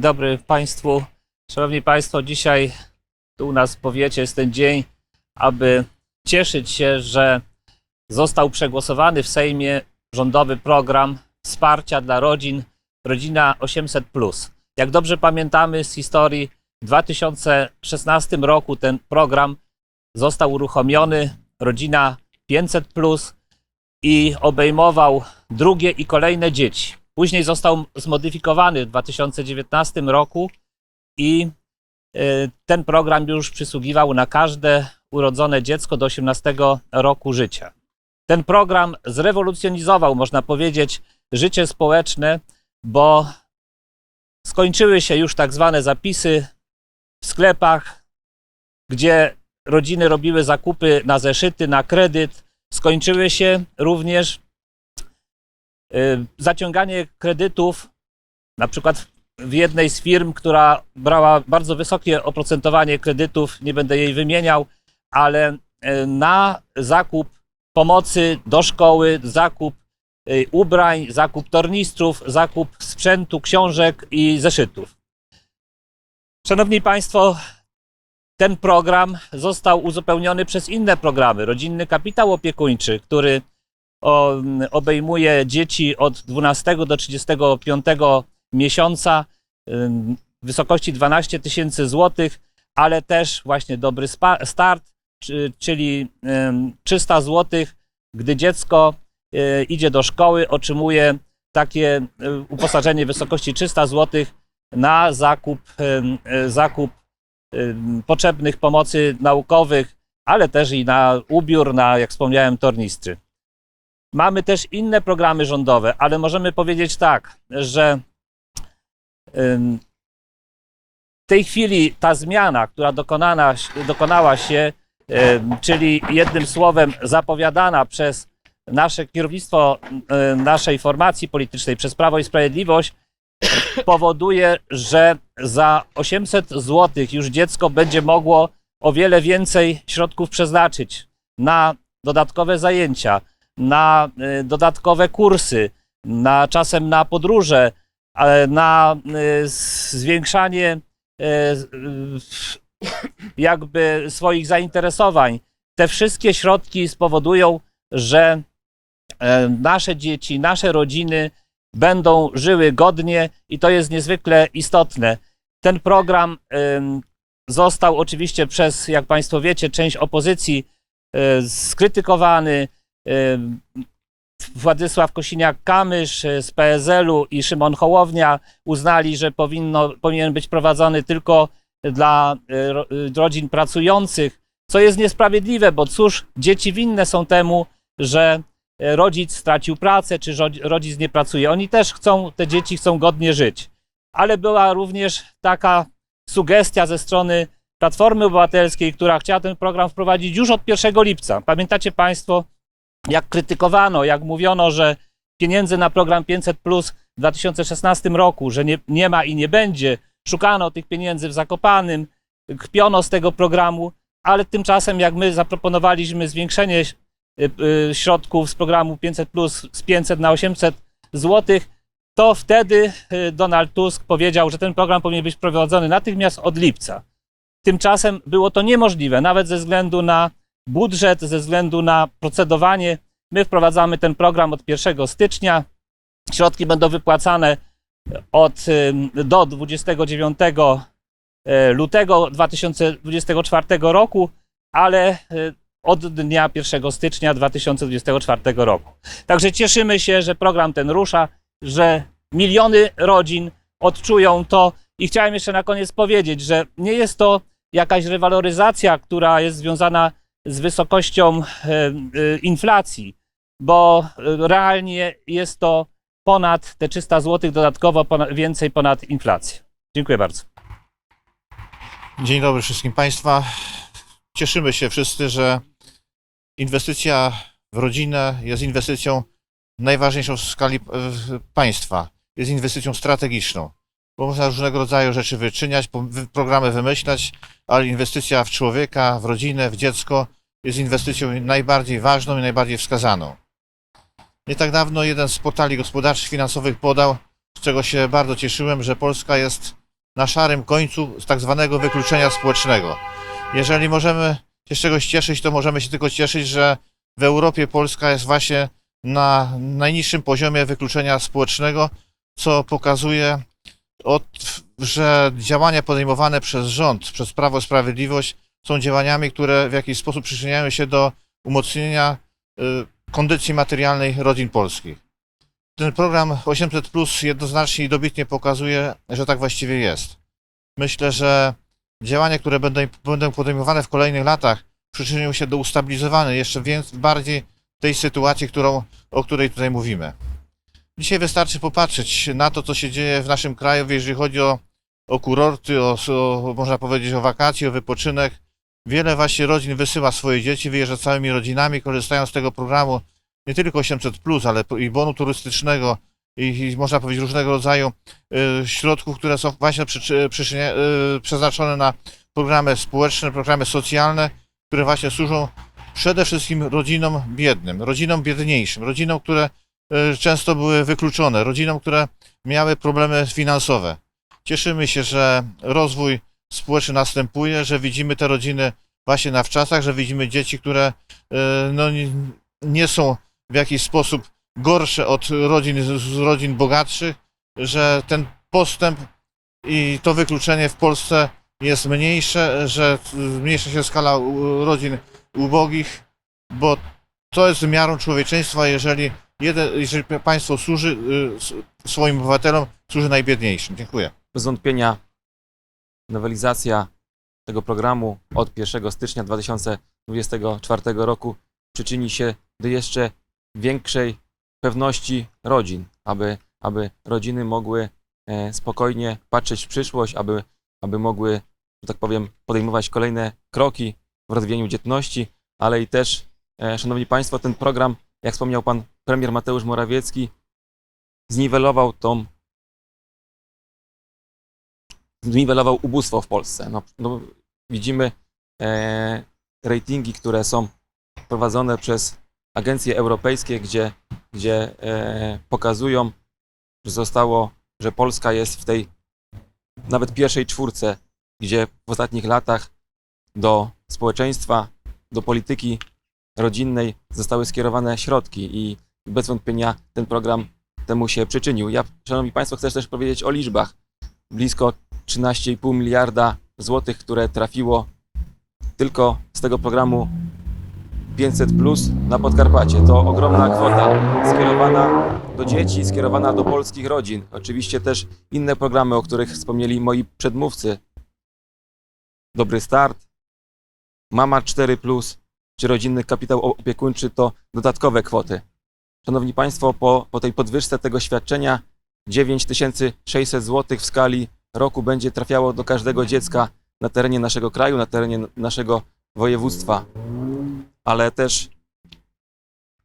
dobry Państwu. Szanowni Państwo, dzisiaj tu u nas w powiecie jest ten dzień, aby cieszyć się, że został przegłosowany w Sejmie rządowy program wsparcia dla rodzin Rodzina 800. Jak dobrze pamiętamy z historii, w 2016 roku ten program został uruchomiony, Rodzina 500 i obejmował drugie i kolejne dzieci. Później został zmodyfikowany w 2019 roku i y, ten program już przysługiwał na każde urodzone dziecko do 18 roku życia. Ten program zrewolucjonizował, można powiedzieć, życie społeczne, bo skończyły się już tak zwane zapisy w sklepach, gdzie rodziny robiły zakupy na zeszyty, na kredyt. Skończyły się również zaciąganie kredytów, na przykład w jednej z firm, która brała bardzo wysokie oprocentowanie kredytów, nie będę jej wymieniał, ale y, na zakup pomocy do szkoły, zakup y, ubrań, zakup tornistrów, zakup sprzętu, książek i zeszytów. Szanowni Państwo, ten program został uzupełniony przez inne programy. Rodzinny Kapitał Opiekuńczy, który obejmuje dzieci od 12 do 35 miesiąca w wysokości 12 tysięcy złotych, ale też właśnie dobry start, czy- czyli ym, 300 złotych, gdy dziecko y, idzie do szkoły, otrzymuje takie y, uposażenie w wysokości 300 złotych na zakup, y, zakup potrzebnych pomocy naukowych, ale też i na ubiór, na, jak wspomniałem, tornistry. Mamy też inne programy rządowe, ale możemy powiedzieć tak, że w tej chwili ta zmiana, która dokonana, dokonała się, czyli jednym słowem zapowiadana przez nasze kierownictwo naszej formacji politycznej, przez Prawo i Sprawiedliwość, powoduje, że za 800 zł już dziecko będzie mogło o wiele więcej środków przeznaczyć na dodatkowe zajęcia, na y, dodatkowe kursy, na czasem na podróże, na y, zwiększanie y, jakby swoich zainteresowań. Te wszystkie środki spowodują, że e, nasze dzieci, nasze rodziny będą żyły godnie i to jest niezwykle istotne. Ten program został oczywiście przez, jak Państwo wiecie, część opozycji skrytykowany. Władysław Kosiniak-Kamysz e, z PSL-u i Szymon Hołownia uznali, że powinno, powinien być prowadzony tylko dla e, e, rodzin pracujących, co jest niesprawiedliwe, bo cóż dzieci winne są temu, że rodzic stracił pracę, czy ro- rodzic nie pracuje. Oni też chcą, te dzieci chcą godnie żyć. Ale była również taka sugestia ze strony Platformy Obywatelskiej, która chciała ten program wprowadzić już od 1 lipca. Pamiętacie Państwo, jak krytykowano, jak mówiono, że pieniędzy na program 500 Plus w 2016 roku, że nie, nie ma i nie będzie. Szukano tych pieniędzy w Zakopanym, kpiono z tego programu, ale tymczasem jak my zaproponowaliśmy zwiększenie y, y, środków z programu 500 Plus z 500 na 800 złotych, to wtedy y, Donald Tusk powiedział, że ten program powinien być prowadzony natychmiast od lipca. Tymczasem było to niemożliwe, nawet ze względu na budżet, ze względu na procedowanie. My wprowadzamy ten program od 1 stycznia. Środki będą wypłacane od, ym, do 29 e, lutego 2024 roku, ale e, od dnia 1 stycznia 2024 roku. Także cieszymy się, że program ten rusza, że miliony rodzin odczują to i chciałem jeszcze na koniec powiedzieć, że nie jest to jakaś rewaloryzacja, która jest związana z wysokością e, e, inflacji, bo e, realnie jest to ponad te 300 zł dodatkowo ponad, więcej ponad inflację. Dziękuję bardzo. Dzień dobry wszystkim Państwa. Cieszymy się wszyscy, że inwestycja w rodzinę jest inwestycją najważniejszą w skali państwa. Jest inwestycją strategiczną, bo można różnego rodzaju rzeczy wyczyniać, programy wymyślać, ale inwestycja w człowieka, w rodzinę, w dziecko jest inwestycją najbardziej ważną i najbardziej wskazaną. Nie tak dawno jeden z portali gospodarczych finansowych podał, z czego się bardzo cieszyłem, że Polska jest na szarym końcu z tak zwanego wykluczenia społecznego. Jeżeli możemy się z czegoś cieszyć, to możemy się tylko cieszyć, że w Europie Polska jest właśnie na najniższym poziomie wykluczenia społecznego, co pokazuje, od, że działania podejmowane przez rząd, przez Prawo i Sprawiedliwość są działaniami, które w jakiś sposób przyczyniają się do umocnienia y, kondycji materialnej rodzin polskich. Ten program 800 Plus jednoznacznie i dobitnie pokazuje, że tak właściwie jest. Myślę, że działania, które będą, będą podejmowane w kolejnych latach, przyczynią się do ustabilizowania jeszcze więcej, bardziej tej sytuacji, którą, o której tutaj mówimy. Dzisiaj wystarczy popatrzeć na to, co się dzieje w naszym kraju, jeżeli chodzi o, o kurorty, o, o, można powiedzieć o wakacje, o wypoczynek. Wiele właśnie rodzin wysyła swoje dzieci, wyjeżdża całymi rodzinami, korzystają z tego programu nie tylko 800, ale i bonu turystycznego, i, i można powiedzieć różnego rodzaju y, środków, które są właśnie przy, przyczynia, y, przeznaczone na programy społeczne, programy socjalne, które właśnie służą przede wszystkim rodzinom biednym, rodzinom biedniejszym, rodzinom, które często były wykluczone, rodzinom, które miały problemy finansowe. Cieszymy się, że rozwój społeczny następuje, że widzimy te rodziny właśnie na wczasach, że widzimy dzieci, które y, no, nie, są w jakiś sposób gorsze od rodzin, z- rodzin bogatszych, że ten postęp i to wykluczenie w Polsce jest mniejsze, że zmniejsza się skala rodzin ubogich, bo to jest miarą człowieczeństwa, jeżeli, jeden, jeżeli państwo służy y, swoim obywatelom, służy najbiedniejszym. Dziękuję. Bez wątpienia nowelizacja tego programu od 1 stycznia 2024 roku przyczyni się do jeszcze większej pewności rodzin, aby, aby rodziny mogły e, spokojnie patrzeć w przyszłość, aby, aby mogły, że tak powiem, podejmować kolejne kroki w rozwijaniu dzietności, ale i też, e, Szanowni Państwo, ten program, jak wspomniał Pan Premier Mateusz Morawiecki, zniwelował tą zniwelował ubóstwo w Polsce. No, no, widzimy e, ratingi, które są prowadzone przez agencje europejskie, gdzie, gdzie e, pokazują, że zostało, że Polska jest w tej nawet pierwszej czwórce, gdzie w ostatnich latach do społeczeństwa, do polityki rodzinnej zostały skierowane środki i bez wątpienia ten program temu się przyczynił. Ja, Szanowni Państwo, chcę też powiedzieć o liczbach. Blisko 13,5 miliarda złotych, które trafiło tylko z tego programu 500 plus na Podkarpacie. To ogromna kwota skierowana do dzieci, skierowana do polskich rodzin. Oczywiście też inne programy, o których wspomnieli moi przedmówcy. Dobry start, Mama 4 plus, czy rodzinny kapitał opiekuńczy to dodatkowe kwoty. Szanowni Państwo, po, po tej podwyżce tego świadczenia 9600 zł w skali roku będzie trafiało do każdego dziecka na terenie naszego kraju, na terenie naszego województwa. Ale też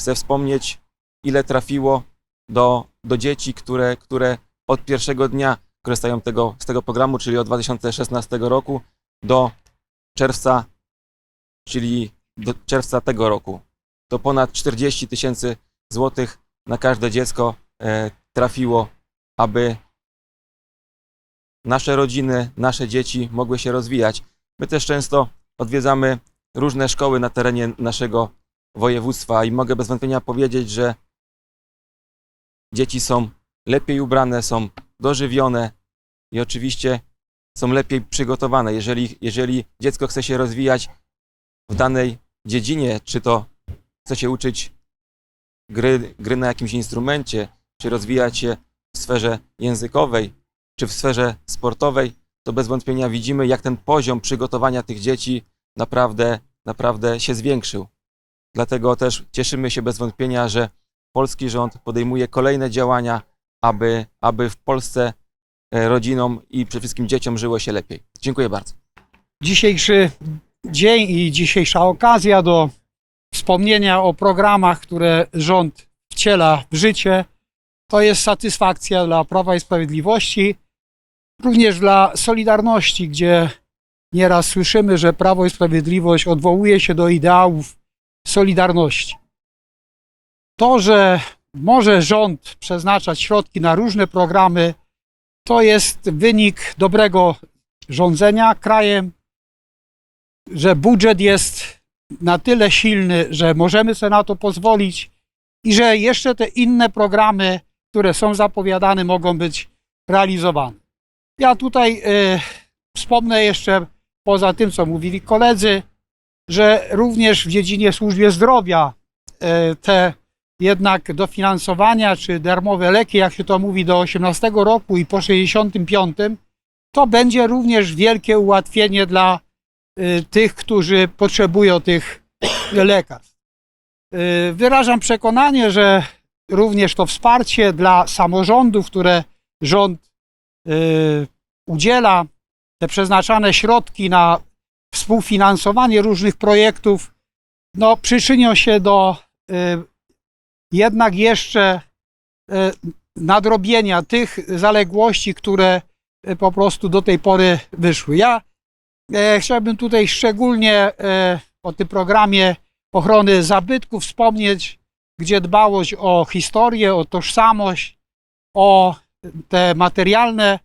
chcę wspomnieć, ile trafiło do, do dzieci, które, które od pierwszego dnia korzystają tego, z tego programu, czyli od 2016 roku do czerwca, czyli do czerwca tego roku. To ponad 40 tysięcy złotych na każde dziecko e, trafiło, aby nasze rodziny, nasze dzieci mogły się rozwijać. My też często odwiedzamy różne szkoły na terenie naszego województwa i mogę bez wątpienia powiedzieć, że dzieci są lepiej ubrane, są dożywione i oczywiście są lepiej przygotowane. Jeżeli, jeżeli dziecko chce się rozwijać w danej dziedzinie, czy to chce się uczyć gry, gry na jakimś instrumencie, czy rozwijać się w sferze językowej, czy w sferze sportowej, to bez wątpienia widzimy, jak ten poziom przygotowania tych dzieci naprawdę, naprawdę się zwiększył. Dlatego też cieszymy się bez wątpienia, że polski rząd podejmuje kolejne działania, aby, aby w Polsce e, rodzinom i przede wszystkim dzieciom żyło się lepiej. Dziękuję bardzo. dzisiejszy dzień i dzisiejsza okazja do wspomnienia o programach, które rząd wciela w życie, to jest satysfakcja dla Prawa i Sprawiedliwości, również dla Solidarności, gdzie nieraz słyszymy, że Prawo i Sprawiedliwość odwołuje się do ideałów Solidarności. To, że może rząd przeznaczać środki na różne programy, to jest wynik dobrego rządzenia krajem, że budżet jest na tyle silny, że możemy sobie na to pozwolić i że jeszcze te inne programy, które są zapowiadane, mogą być realizowane. Ja tutaj e, wspomnę jeszcze, poza tym, co mówili koledzy, że również w dziedzinie służby zdrowia e, te jednak dofinansowania czy darmowe leki, jak się to mówi, do 18 roku i po 65, to będzie również wielkie ułatwienie dla y, tych, którzy potrzebują tych lekarstw. Y, Wyrażam przekonanie, że również to wsparcie dla samorządów, które rząd y, udziela, te przeznaczane środki na współfinansowanie różnych projektów, no, przyczynią się do y, jednak jeszcze nadrobienia tych zaległości, które po prostu do tej pory wyszły. Ja e, chciałbym tutaj szczególnie e, o tym programie ochrony zabytków wspomnieć, gdzie dbałość o historię, o tożsamość, o te materialne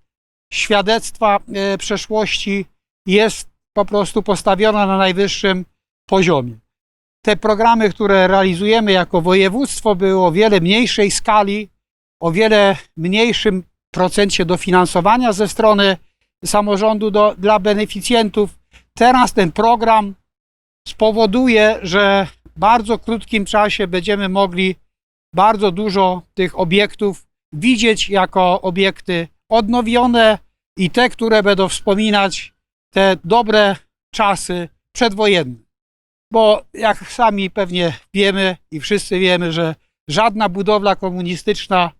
świadectwa e, przeszłości jest po prostu postawiona na najwyższym poziomie. Te programy, które realizujemy jako województwo, były o wiele mniejszej skali, o wiele mniejszym procencie dofinansowania ze strony samorządu do, dla beneficjentów. Teraz ten program spowoduje, że w bardzo krótkim czasie będziemy mogli bardzo dużo tych obiektów widzieć jako obiekty odnowione i te, które będą wspominać te dobre czasy przedwojenne bo jak sami pewnie wiemy i wszyscy wiemy, że żadna budowla komunistyczna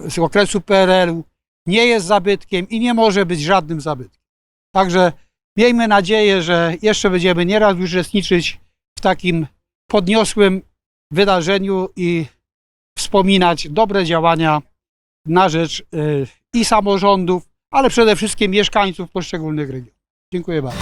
z okresu PRL-u nie jest zabytkiem i nie może być żadnym zabytkiem. Także miejmy nadzieję, że jeszcze będziemy nieraz uczestniczyć w takim podniosłym wydarzeniu i wspominać dobre działania na rzecz y, i samorządów, ale przede wszystkim mieszkańców poszczególnych regionów. Dziękuję bardzo.